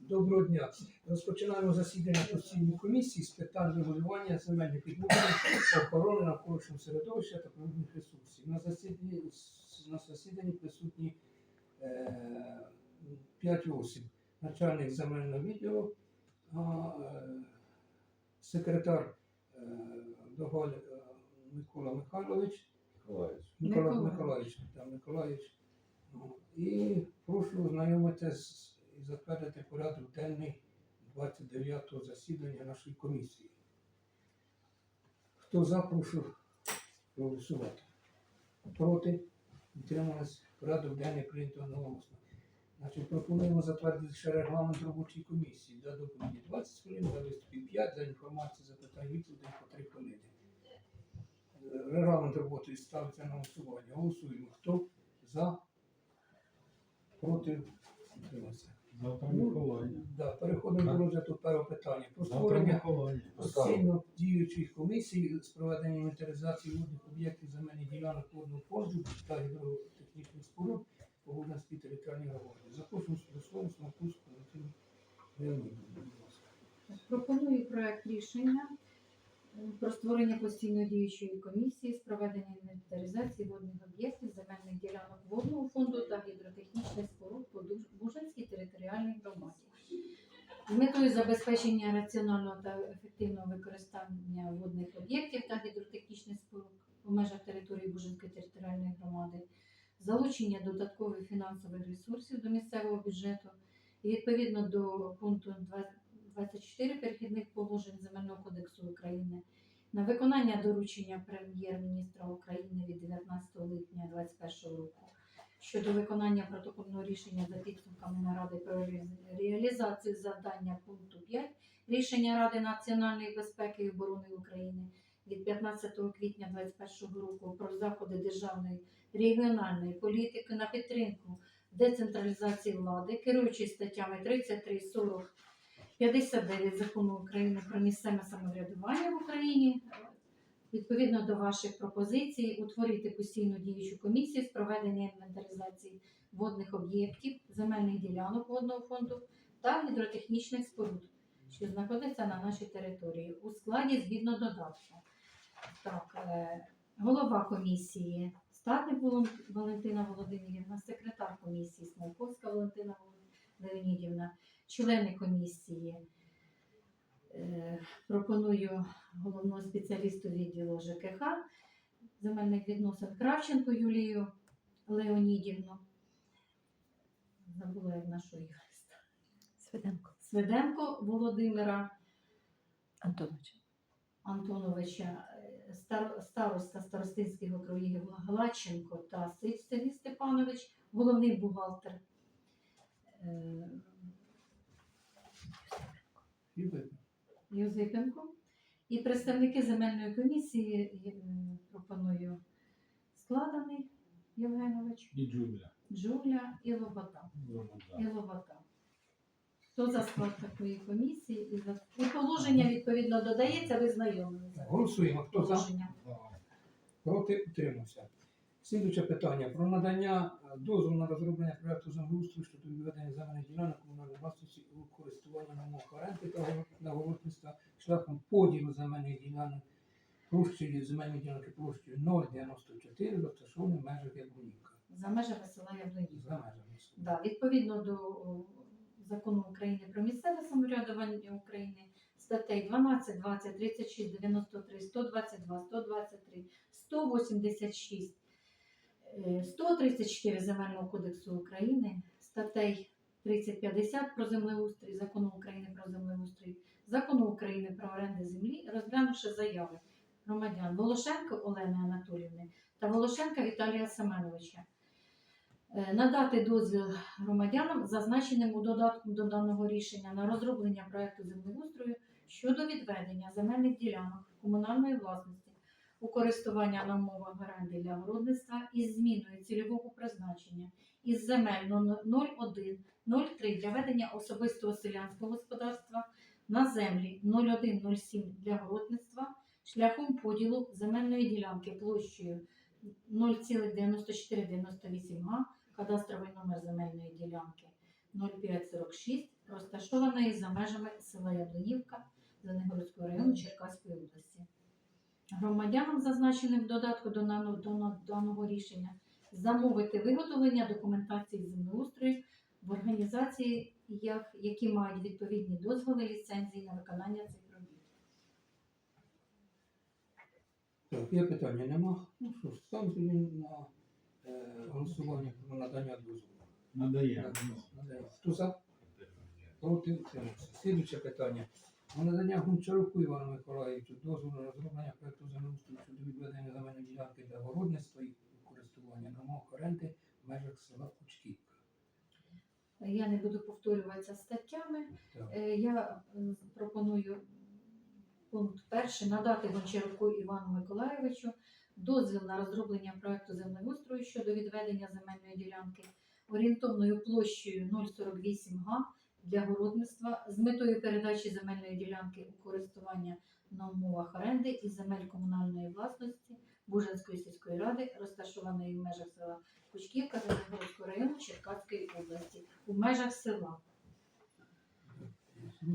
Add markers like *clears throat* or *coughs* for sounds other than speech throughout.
Доброго дня. Розпочинаємо засідання постійної комісії з питань регулювання земельних відносин, охорони навколишнього середовища та природних ресурсів. На засіданні, на засіданні присутні е, 5 осіб. Начальник земельного відділу, а, е, секретар е, Доголь е, Микола Михайлович, Микола Миколаївич. Миколаївич, Миколаївич. Ну, І прошу ознайомитись затвердити порядок денний 29-го засідання нашої комісії. Хто за, прошу проголосувати. Проти? Утрималась. Порядок денний прийнято одноголосно. Значить, пропонуємо затвердити ще регламент робочої комісії для доповіді 20 хвилин, для виступів 5, за інформацію, запитань, відповідей по 3 хвилини. Регламент роботи ставиться на голосування. Голосуємо. Хто за? Проти? Утримався. Завтра Ну, Миколаїв. Да, переходимо до розгляду першого питання. Про Завтра створення Миколаїв. постійно діючих комісій з проведення інвентаризації водних об'єктів земельних ділянок водного фонду та гідротехнічних споруд по Губернській територіальній громаді. Запрошуємо до слова Смакуску Валентину Леонідовну. Будь ласка. Пропоную проект рішення про створення постійно діючої комісії з проведення інвентаризації водних об'єктів, земельних ділянок водного фонду та гідротехнічних споруд по Бужанській територіальній громаді. З метою забезпечення раціонального та ефективного використання водних об'єктів та гідротехнічних споруд у межах території Бужанської територіальної громади, залучення додаткових фінансових ресурсів до місцевого бюджету і відповідно до пункту 2 24 перехідних положень Земельного кодексу України на виконання доручення прем'єр-міністра України від 19 липня 2021 року щодо виконання протокольного рішення за підсумками наради про реалі- реалізацію завдання пункту 5 рішення Ради національної безпеки і оборони України від 15 квітня 2021 року про заходи державної регіональної політики на підтримку децентралізації влади, керуючись статтями 33, 40, 59 закону України про місцеве самоврядування в Україні. Відповідно до ваших пропозицій, утворити постійну діючу комісію з проведення інвентаризації водних об'єктів, земельних ділянок водного фонду та гідротехнічних споруд, що знаходяться на нашій території у складі згідно додатку. Так, е, голова комісії Статник Валентина Володимирівна, секретар комісії Смолковська Валентина Леонідівна, члени комісії. Е, Пропоную спеціалісту відділу ЖКХ земельних відносин Кравченко Юлію Леонідівну. Забула як нашого юриста. Свиденко Свиденко Володимира Антонович. Антоновича, е, стар- староста старостинських округів Гладченко та Сергій Степанович, головний бухгалтер. е, Юрій, Юзипенко. І представники земельної комісії е, пропоную складений Євгенович, І Джуля. Джуля і Лобота. І Лобота. Хто за склад такої комісії? І, за... і положення відповідно додається, ви знайомі. Голосуємо. Хто за? Проти утримався. Слідуюче питання про надання е, дозволу на розроблення проекту землеустрою щодо відведення земельних ділянок комунальної власності у користування на мовах оренди та город- шляхом поділу земельних ділянок площею земельної ділянки площею 0,94 розташованої в межах Яблунівка. За межами села Яблонівка. За межами. села. Да, відповідно до закону України про місцеве самоврядування України, статей 12, 20, 36, 93, 122, 123, 186, е, 134 Земельного кодексу України, статей 3050 про землеустрій, закону України про землеустрій, закону України про оренди землі, розглянувши заяви громадян Волошенко Олени Анатолівни та Волошенка Віталія Семеновича. Е, Надати дозвіл громадянам, зазначеним у додатку до даного рішення на розроблення проекту землеустрою щодо відведення земельних ділянок комунальної власності у користування на умовах оренди для городництва із зміною цільового призначення із земель 0103 для ведення особистого селянського господарства на землі 0107 для городництва шляхом поділу земельної ділянки площею 0,9498 га, кадастровий номер земельної ділянки 0546, розташованої за межами села Яблонівка Зеленогородського району Черкаської області. Громадянам, зазначеним в додатку до даного рішення, замовити виготовлення документації землеустрою в організації, які мають відповідні дозволи ліцензії на виконання цих робіт. Так, є питання, нема? Ну що ж, ставлю на е, голосування про надання дозволу. Надає. Надання. Хто за? Проти утримався. Слідуюче питання. Про надання Гончаруку Івану Миколаївичу дозволу на розроблення проекту землеустрою щодо відведення земельної ділянки для городництва і користування на мовах оренди в межах села Кучківка. Я не буду повторюватися статтями. Так. Е, Я е, пропоную пункт перший надати Гончаруку Івану Миколаєвичу дозвіл на розроблення проекту землеустрою щодо відведення земельної ділянки орієнтовною площею 048 га для городництва з метою передачі земельної ділянки у користування на умовах оренди і земель комунальної власності Бужанської сільської ради, розташованої в межах села Кучківка Зеленогородського району Черкаської області, у межах села.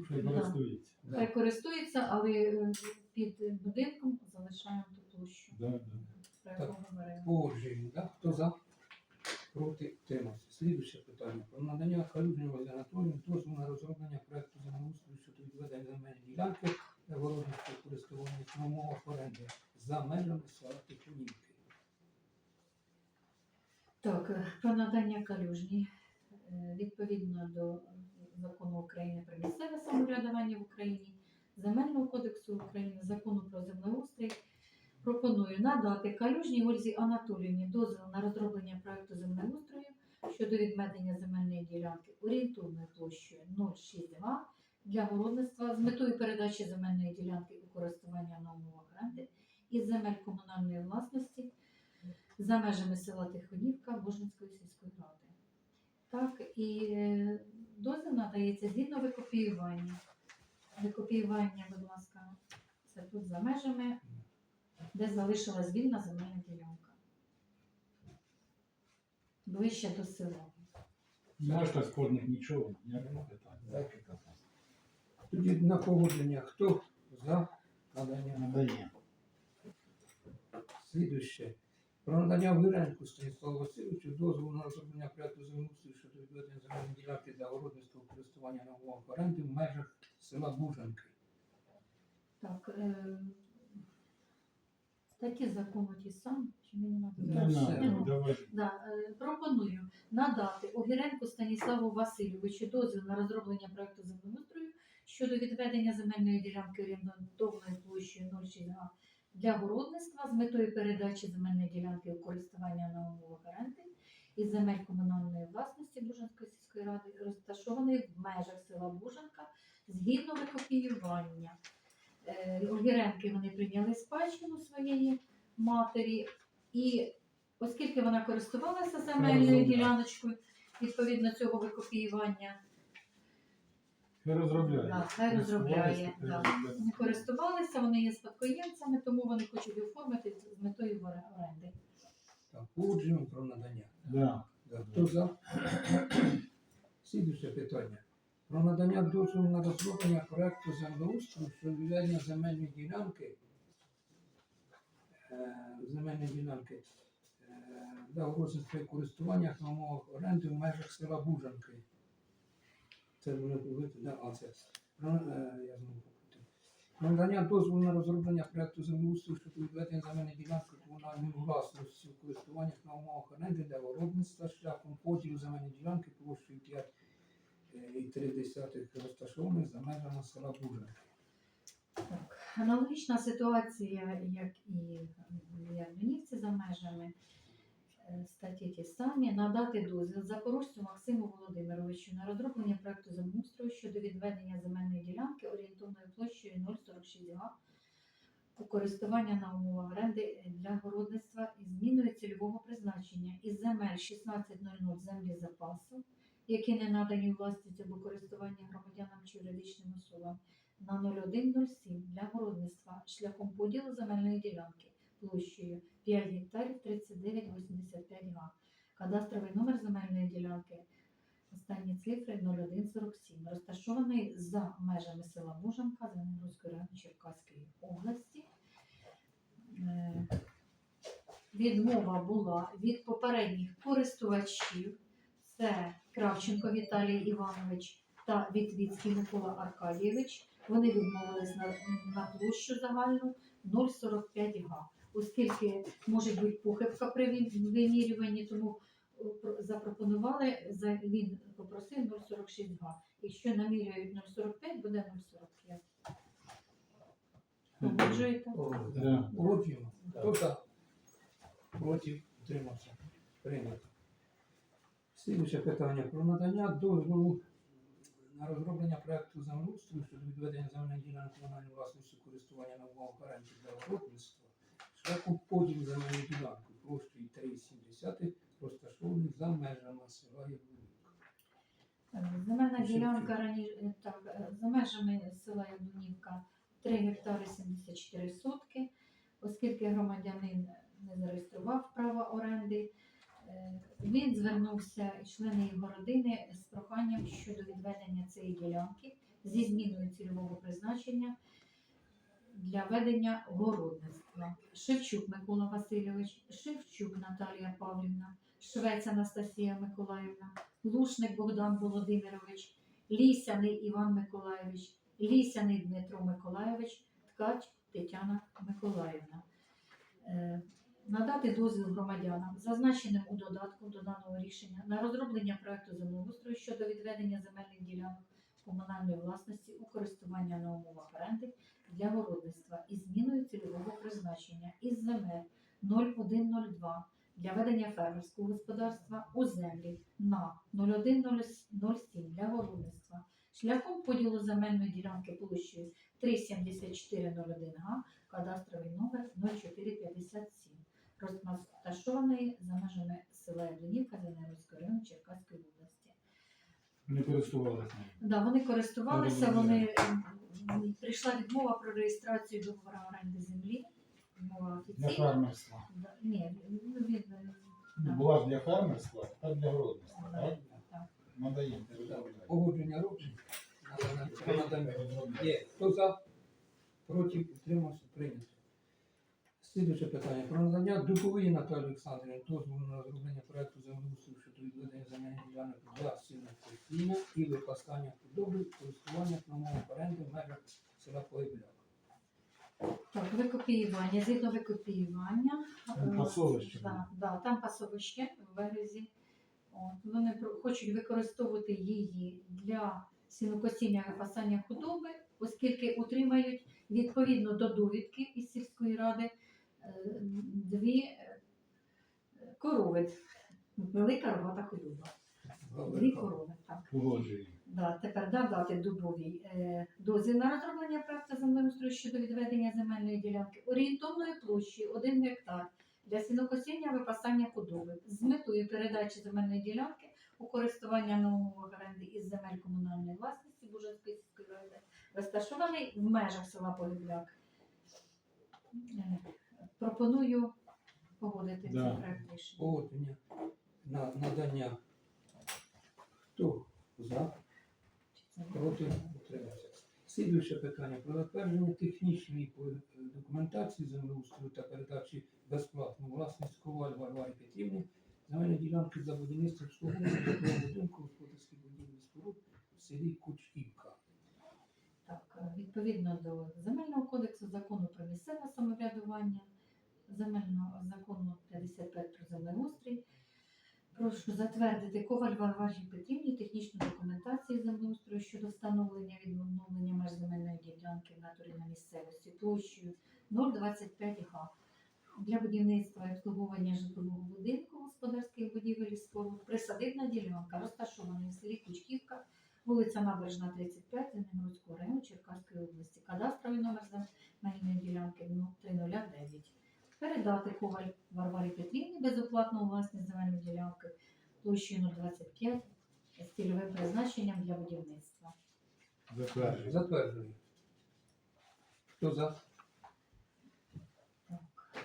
Хай користується. Да. Хай користується, але е, під будинком залишаємо ту площу, Да, да. про яку говоримо. Так? Хто за? Проти утримався. Слідуюче питання. Про надання Калюжній Олег Анатолійовні дозволу на розроблення проекту землеустрою щодо відведення земельної ділянки для городницького користування на умовах оренди за межами села Тихонівки. Так, е, про надання калюжні е, відповідно до закону України про місцеве самоврядування в Україні, Земельного кодексу України, закону про землеустрій. Пропоную надати калюжній Ользі Анатоліївні дозвіл на розроблення проекту землеустрою щодо відведення земельної ділянки орієнтовною площею 0,6 га для городництва з метою передачі земельної ділянки у користування умовах оренди із земель комунальної власності за межами села Тихонівка Божинської сільської ради. Так, і е, дозвіл надається згідно викопіювання. Викопіювання, будь ласка, це тут за межами, де залишилась вільна земельна ділянка. Ближче до села. Можете спорних нічого, ніякого питання. Тоді на погодження. Хто за надання? Надає. Слідуще. Про надання Виренку Станіславу Васильовичу дозволу на розроблення проекту землеустрою щодо відведення земельної ділянки для городництва користування на умовах оренди в межах села Бужанки. Так, е, статті закону ті самі, чи мені надо? Не Да, все. надо, давай. Да, е, пропоную надати Огіренку Станіславу Васильовичу дозвіл на розроблення проекту землеустрою щодо відведення земельної ділянки орієнтовною площею 0,6 га для городництва з метою передачі земельної ділянки у користування на умовах оренди із земель комунальної власності Бужанської сільської ради, розташованої в межах села Бужанка згідно викопіювання. Е, Огіренки вони прийняли спадщину своєї матері і Оскільки вона користувалася земельною діляночкою, відповідно цього викопіювання Хай розробляє. Да, хай розробляє, розробляє. не користувалися, вони є спадкоємцями, тому вони хочуть оформити з метою оренди. Так, погоджуємо про надання. Да. Да, Хто за? Слідуюче питання. Про надання дозволу на розроблення проекту землеустрою щодо земельної ділянки е, земельної ділянки е, для розвитку користування на умовах оренди в межах села Бужанки. Це буде говорити, да, а. Про, е, я знову надання дозволу на розроблення проекту землеустрою щодо відведення земельної ділянки комунальної власності у користуваннях на умовах оренди для городництва шляхом поділу земельної ділянки площею 5,3 розташованих за межами села. Так. Аналогічна ситуація, як і Ярмінівці за межами е, статті ті самі, надати дозвіл Запорожцю Максиму Володимировичу на розроблення проекту землеустрою щодо відведення земельної ділянки орієнтовною площею 0,46 га у користування на умовах оренди для городництва із зміною цільового призначення із земель 16.00 землі запасу, які не надані власність або користування громадянам чи юридичним особам, на 0107 для городництва шляхом поділу земельної ділянки площею 5 гектарів 39,85 га. Кадастровий номер земельної ділянки Останні цифри 0147. Розташований за межами села Мужанка Зеленогорської району Черкаської області. Е, Відмова була від попередніх користувачів. Це Кравченко Віталій Іванович та Вітвіцький Микола Аркадійович. Вони відмовились на, на площу загальну 0,45 га, оскільки може бути похибка при вимірюванні, тому е, запропонували, за- він попросив 0,46 га. Якщо наміряють 0,45, буде 0,45. Погоджуєте? Хто за? Проти? Утримався. Прийнято. Слідуюче питання про надання дозволу на розроблення проекту землеустрою щодо відведення земельної ділянки комунальної власності користування на умовах оренди для виробництва шляхом поділу земельної ділянки площею 3,7 розташований за межами села Яблунівка. Е, Земельна ділянка раніше так, е, за межами села Яблунівка 3 гектари 74 сотки, оскільки громадянин не зареєстрував право оренди. Е, Він звернувся члени його родини з проханням щодо відведення цієї ділянки зі зміною цільового призначення для ведення городництва. Шевчук Микола Васильович, Шевчук Наталія Павлівна, Швець Анастасія Миколаївна, Лушник Богдан Володимирович, Лісяний Іван Миколаєвич, Лісяний Дмитро Миколаєвич, Ткач Тетяна Миколаївна. Надати дозвіл громадянам, зазначеним у додатку до даного рішення, на розроблення проекту землеустрою щодо відведення земельних ділянок комунальної власності у користування на умовах оренди для городництва із зміною цільового призначення із земель 0102 для ведення фермерського господарства у землі на 0107 для городництва. Шляхом поділу земельної ділянки площею 37401 га, кадастровий номер 0457, розташований за межами села Яблунівка Зеленського району Черкаської області. Не користувалися. Да, вони користувалися, вони прийшла відмова про реєстрацію договору оренди землі. Мова Для офіційна. фермерства. Да, ні, ну, він, да. Була ж для фермерства, так для городництва, так? так. Надаємо. Погодження надання. Є. Хто за? Проти? Утримався. Прийнято. Слідуюче питання. Про надання Дубової Наталії Олександрівні дозволу на розроблення проекту землеустрою щодо відведення земельних ділянок для сінокосіння і випаскання худоби, користування умовах оренди в межах села Погибляк. Так, викопіювання, згідно викопіювання. Там пасовище Да, да, там пасовище в березі. От, вони про- хочуть використовувати її для сінокосіння випасання худоби, оскільки утримають відповідно до довідки із сільської ради дві е, корови. Велика рогата худоба. Дві корови, так. Да, тепер додати дубовій е, дозвіл на розроблення проекту землеустрою щодо відведення земельної ділянки орієнтовної площі 1 гектар для сінокосіння випасання худоби з метою передачі земельної ділянки у користування умовах оренди із земель комунальної власності Бужанської сільської ради, розташований в межах села Погибляк. Пропоную погодити Да. цей проект рішення. Погодження на надання. Хто за? Проти утримався. Слідуюче питання про затвердження технічної по- документації землеустрою та передачі безплатно у власність Коваль Варварі Петрівні земельної ділянки за будівництво обслуговування житлового будинку господарських будівель і споруд в селі Кучківка. Так, е, відповідно до земельного кодексу, закону про місцеве самоврядування, земельного закону 55 про землеустрій. Прошу затвердити Коваль Варварі Петрівні технічну документацію землеустрою щодо встановлення відновлення меж земельної ділянки в натурі на місцевості площею 025 га для будівництва і обслуговування житлового будинку, господарських будівель і споруд, присадибна ділянка, розташована в селі Кучківка, вулиця Набережна, 35, Зеленогорського району Черкаської області. Кадастровий номер земельної ділянки ну, 3009. Передати Коваль Варварі Петрівні безоплатно у власність земельної ділянки площею 025 з цільовим призначенням для будівництва. Затверджуємо. Затверджую. Хто за?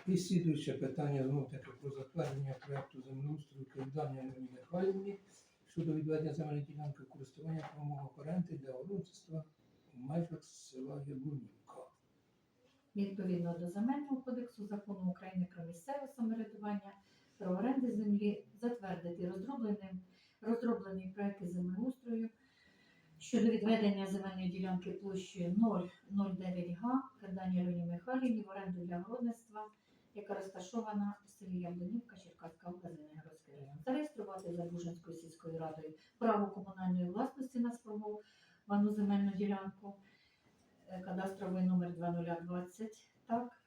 І слідуюче питання знов таки про затвердження проекту землеустрою Альоні Михайлівні щодо відведення земельної ділянки користування правового оренди для городництва в межах села Яблунівка. Відповідно до Земельного кодексу закону України про місцеве самоврядування, про оренди землі затвердити розробленим розроблений проект землеустрою щодо відведення земельної ділянки площею 009 га Кадані Альоні Михайлівні в оренду для городництва, яка розташована в селі Яблонівка, Черкаська область, Звенигородський район. Зареєструвати за Бужинською сільською радою право комунальної власності на сформовану земельну ділянку, кадастровий номер 2020, так,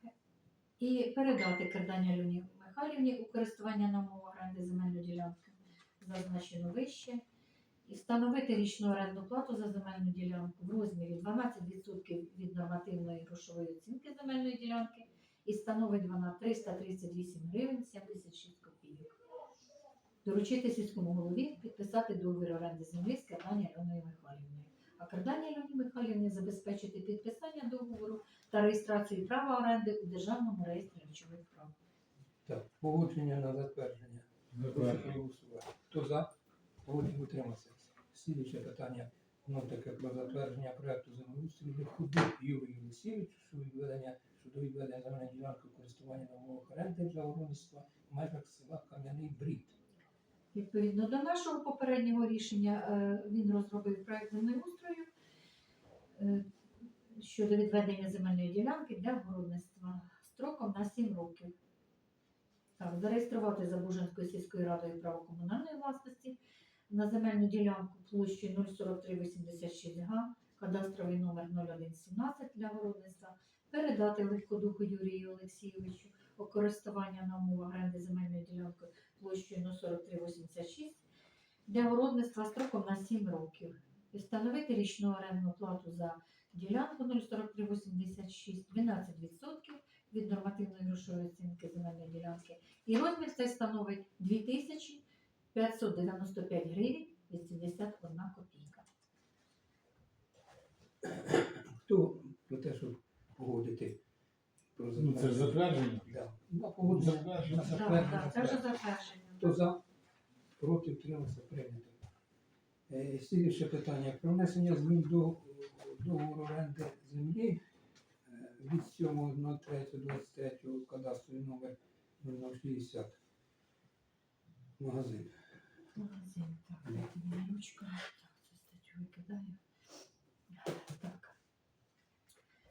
і передати Кардані Альоні Михайлівні у користування на оренди земельної ділянки, зазначено вище, і встановити річну орендну плату за земельну ділянку в розмірі 12% від нормативної грошової оцінки земельної ділянки і становить вона 338 гривень 76 копійок. Доручити сільському голові підписати договір оренди землі з Кардані Альоною Михайлівною. А Кардані Альоні Михайлівні забезпечити підписання договору та реєстрацію права оренди у Державному реєстрі речових прав. Так, погодження на затвердження. Прошу проголосувати. Хто за? Проти утримався. Слідуюче питання. Ну, таке про затвердження проекту землеустрою ходу Юрію Олексійовичу щодо відведення щодо відведення земельної ділянки користування на умовах оренди для городництва в межах села Кам'яний Брід. Відповідно до нашого попереднього рішення, е, він розробив проект землеустрою е, щодо відведення земельної ділянки для городництва строком на 7 років. Так, зареєструвати за Бужанською сільською радою право комунальної власності на земельну ділянку площею 04386 га, кадастровий номер 0117 для городництва, передати легкодуху Юрію Олексійовичу користування на умовах оренди земельної ділянки площею 04386 для городництва строком на 7 років. І встановити річну орендну плату за ділянку 04386 12% від нормативної грошової оцінки земельної ділянки. І розмір цей становить 2595 гривень 81 копійка. Хто про те, щоб погодити про Ну, це ж затвердження. Да. На погодження. Затвердження. Так, затвердження. так, це вже затвердження. Хто за? Проти утримався прийнято. Е, Слідуюче питання. Про внесення змін до договору оренди землі е, від 7.03.23 кадастровий номер 0060. Магазин. Магазин, так, дайте мені ручку. Так, цю статтю викидаю. Так.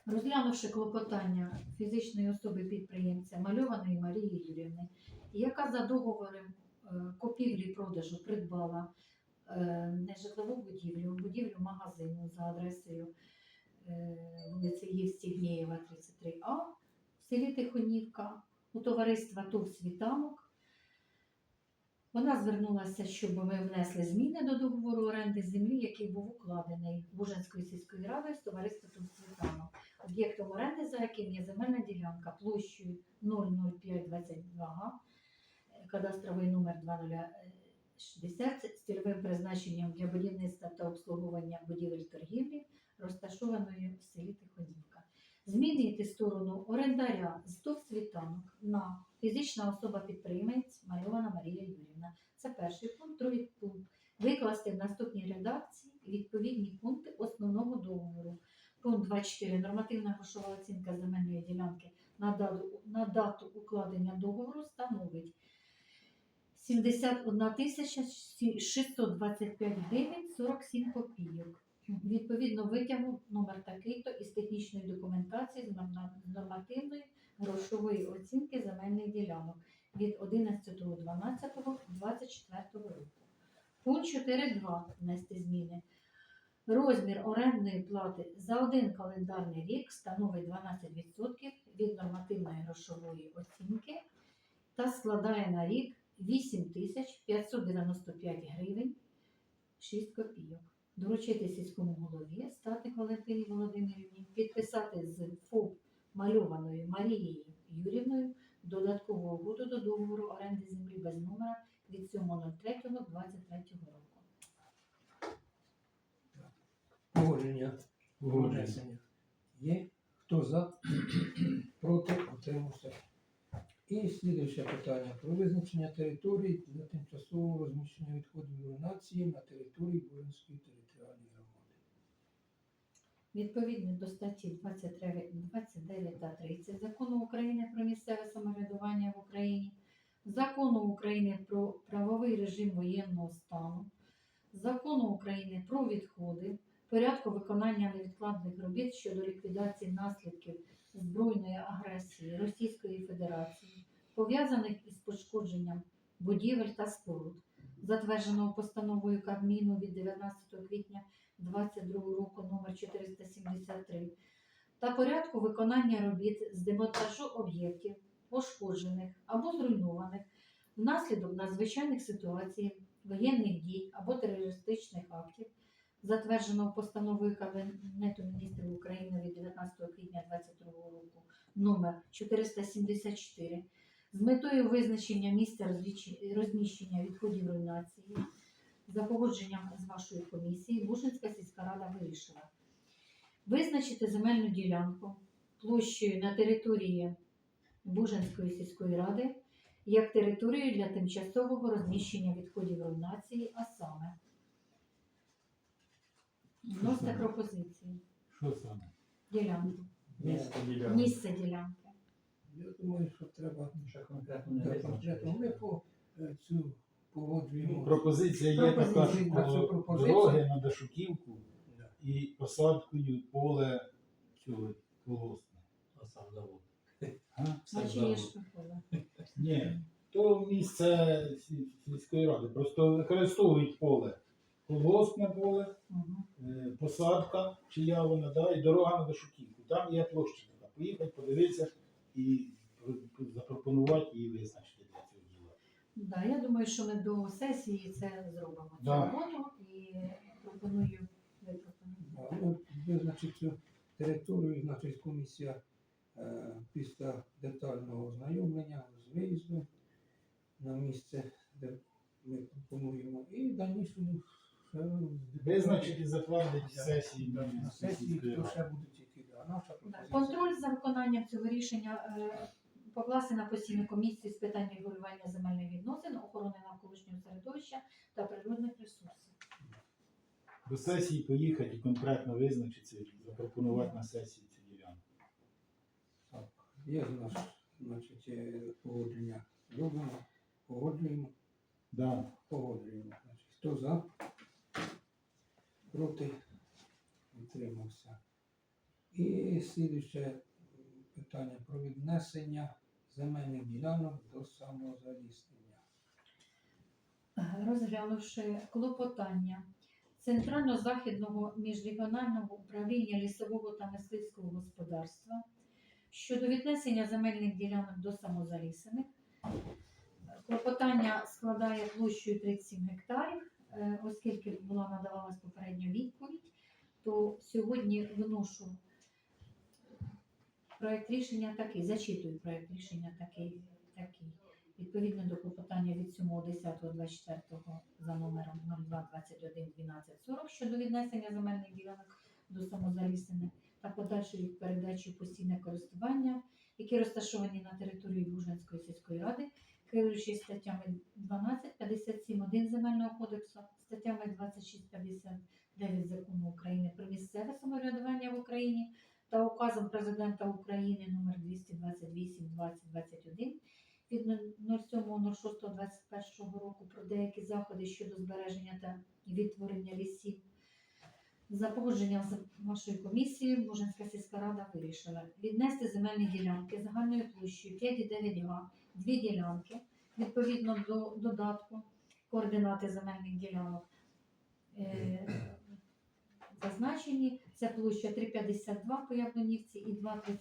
Розглянувши клопотання фізичної особи підприємця мальованої Марії Юрівни, яка за договором е, купівлі-продажу придбала е, нежитлову будівлю, будівлю магазину за адресою е, вулиці Євстігнєєва, 33А в селі Тихонівка у товариства ТОВ Світанок вона звернулася, щоб ми внесли зміни до договору оренди землі, який був укладений Бужанською сільською радою з товариством Світанок, об'єктом оренди, за яким є земельна ділянка площею 00522 е, кадастровий номер 2060 з цільовим призначенням для будівництва та обслуговування будівель торгівлі, розташованої в селі Тихонівка. Змінити сторону орендаря з ТОВ світанок на фізична особа-підприємець Мальована Марія Юрівна. Це перший пункт. Другий пункт викласти в наступній редакції відповідні пункти основного договору. Пункт 2.4. Нормативна грошова оцінка земельної ділянки на дату, укладення договору становить 71 тисяча 625 гривень 47 копійок. Відповідно витягу номер такий-то із технічної документації з нормативної грошової оцінки земельних ділянок від 11.12.24 року. Пункт 4.2. Внести зміни. Розмір орендної плати за один календарний рік становить 12% від нормативної грошової оцінки та складає на рік 8595 гривень 6 копійок. Доручити сільському голові стати Валентині Володимирівні, підписати з ФОП мальованою Марією Юрівною додаткову угоду до договору оренди землі без номера від 7.03.23 року. Погодження. Внесення. Є. Хто за? *clears throat* Проти утримався. І слідуюче питання про визначення територій для тимчасового розміщення відходів руйнації на території Буринської територіальної громади. Відповідно до статті 23, 29 та 30 Закону України про місцеве самоврядування в Україні, Закону України про правовий режим воєнного стану, Закону України про відходи, порядку виконання невідкладних робіт щодо ліквідації наслідків збройної агресії Російської Федерації, пов'язаних із пошкодженням будівель та споруд, затвердженого постановою Кабміну від 19 квітня 22 року номер 473 та порядку виконання робіт з демонтажу об'єктів, пошкоджених або зруйнованих внаслідок надзвичайних ситуацій, воєнних дій або терористичних актів, затвердженого постановою Кабінету міністрів України від 19 квітня 2022 року номер 474 з метою визначення місця розміщення відходів руйнації за погодженням з вашою комісією Бушинська сільська рада вирішила визначити земельну ділянку площею на території Бужинської сільської ради як територію для тимчасового розміщення відходів руйнації, а саме вносите пропозиції Що саме? ділянку, Місто ділянка. місце ділянки. Я думаю, що треба Ще конкретно не Так, конкретно ми по е, цю погоджуємо. Пропозиція є така, Пропозиція. Що дороги на Дашуківку Да. і посадкою поле цього колгоспне. А сам завод. Ні, то місце сіль- сільської ради. Просто використовують поле. Колгоспне поле, Мгм. е, посадка, чия вона, да, і дорога на Дашуківку. Там є площа. така. Поїхати, подивитися і запропонувати її визначити для цього діла. Да, я думаю, що ми до сесії це зробимо цю Да. роботу і пропоную випропонувати. Да, ну, цю територію, значить комісія е, після детального ознайомлення з виїзду на місце, де ми пропонуємо, і в дальнішому ще Визначити і затвердити сесії Да, на сесії, хто ще буде тільки да, наша пропозиція. Контроль за виконанням цього рішення е, покласти на постійну комісію з питань регулювання земельних відносин, охорони навколишнього середовища та природних ресурсів. До сесії поїхати і конкретно визначитися і запропонувати на сесії цю ділянку. Так, є в нас, значить, е, погодження. Робимо, погоджуємо. Да. Погоджуємо. Значить, хто за? Проти? Утримався. І слідуюче питання про віднесення земельних ділянок до самозаліснення. розглянувши клопотання Центрально-Західного міжрегіонального управління лісового та мисливського господарства щодо віднесення земельних ділянок до самозалісених. Клопотання складає площею 37 гектарів, оскільки була надавалась попередня відповідь, то сьогодні виношу проект рішення такий, зачитую проект рішення такий. такий. Відповідно до клопотання від 7.10.24 за номером 02211240 щодо віднесення земельних ділянок до самозалісених та подальшої передачі постійне користування, які розташовані на території Бужанської сільської ради, керуючись статтями 12, 57, 1 Земельного кодексу, статтями 26, 59 Закону України про місцеве самоврядування в Україні та указом Президента України номер 228 2021 від 07.06.21 року про деякі заходи щодо збереження та відтворення лісів. За погодженням з вашою комісією Бужинська сільська рада вирішила віднести земельні ділянки загальною площею 5,9 га, дві ділянки відповідно до додатку координати земельних ділянок. Е, зазначені це площа 3,52 по Яблонівці і 2,38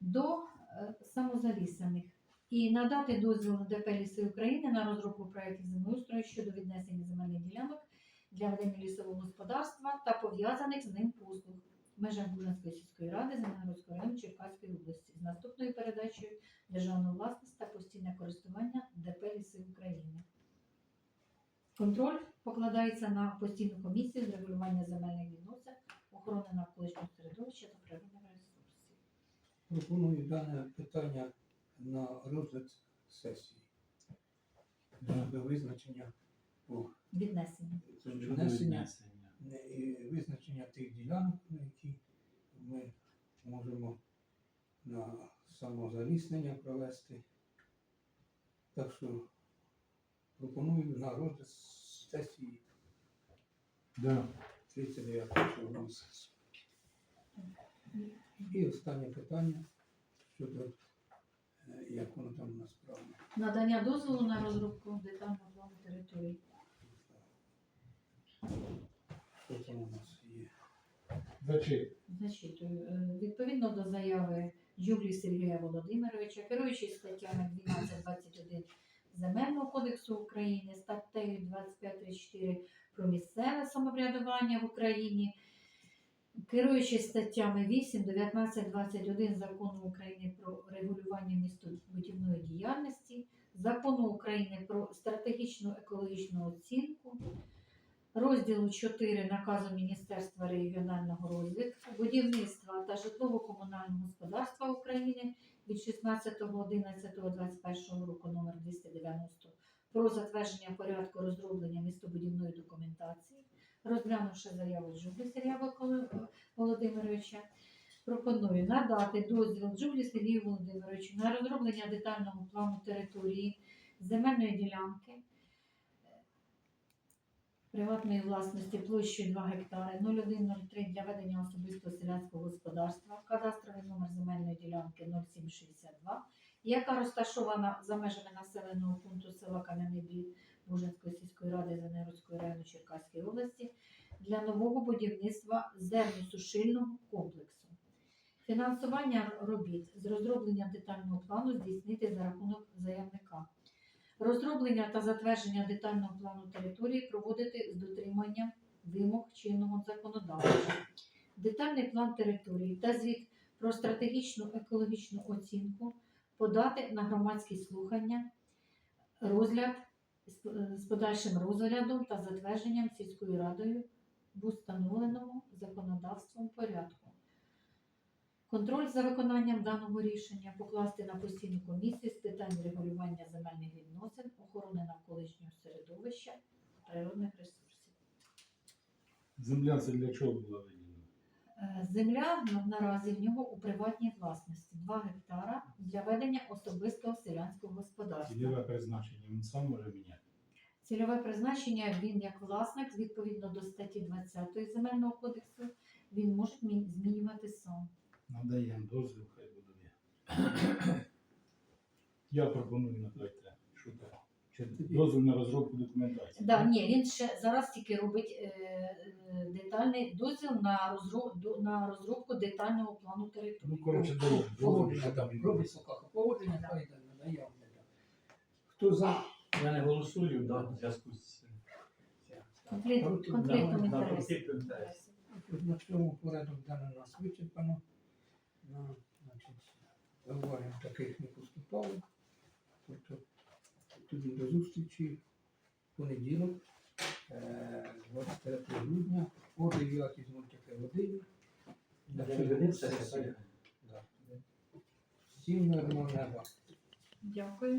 до е, самозалісаних і надати дозвіл ДП «Ліси України на розробку проєктів землеустрою щодо віднесення земельних ділянок для ведення лісового господарства та пов'язаних з ним послуг межах Бужанської сільської ради Зеленогородського району Черкаської області з наступною передачею державної власності та постійне користування ДП «Ліси України». Контроль покладається на постійну комісію з регулювання земельних відносин, охорони навколишнього середовища та природних ресурсів. Пропоную дане питання на розгляд сесії. До визначення по Віднесення. Визначення тих ділянок, на які ми можемо на самозаліснення провести. Так що пропоную на розгляд сесії Да. 39 чого сесії. І останнє питання щодо е, як воно там насправді. Надання дозволу на розробку детального плану території. Що у нас є? Зачи. Зачитую. Е, Відповідно до заяви Жуглі Сергія Володимировича, керуючись статтями 12.21 Земельного кодексу України, статтею 25.34 про місцеве самоврядування в Україні, керуючись статтями 8, 19, 21 Закону України про регулювання містобудівної діяльності, Закону України про стратегічну екологічну оцінку, розділу 4 наказу Міністерства регіонального розвитку, будівництва та житлово-комунального господарства України від 16.11.21 року номер 290 про затвердження порядку розроблення містобудівної документації, розглянувши заяву Джублі Сергія Володимировича, пропоную надати дозвіл Джублі Сергію Володимировичу на розроблення детального плану території земельної ділянки приватної власності площею 2 гектари 0103 для ведення особистого селянського господарства, кадастровий номер земельної ділянки 0762, яка розташована за межами населеного пункту села Кам'яний Брід Бужинської сільської ради Заневської району Черкаської області для нового будівництва зерносушильного комплексу. Фінансування робіт з розроблення детального плану здійснити за рахунок заявника. Розроблення та затвердження детального плану території проводити з дотриманням вимог чинного законодавства. Детальний план території та звіт про стратегічну екологічну оцінку подати на громадські слухання, розгляд з- подальшим розглядом та затвердженням сільською радою в установленому законодавством порядку. Контроль за виконанням даного рішення покласти на постійну комісію з питань регулювання земельних відносин, охорони навколишнього середовища, природних ресурсів. Земля це для чого була виділена? Е, Земля ну, наразі в нього у приватній власності 2 гектара для ведення особистого селянського господарства. Цільове призначення він сам може міняти. Цільове призначення він як власник, відповідно до статті 20 Земельного кодексу, він може змінювати сам. Надаємо дозвіл, хай буде. *coughs* Я пропоную надати. Що так? Чи дозвіл на розробку документації? Да, ні, він ще зараз тільки робить е, е, детальний дозвіл на, розроб, до- на розробку детального плану території. Ну, коротше, даємо дозвіл, Погодження там, він- робить сокаха. Погодження хай йде, надає. Хто за? Я не голосую да, в зв'язку з цим. Конфлікт, конфліктом інтересів. На цьому порядок денний у нас вичерпано. На, значить, зауважень таких не поступало. Тобто тоді до зустрічі в понеділок, е, 23 грудня, о 9.00 годині. таке. Да. Всім мирного неба. Дякую.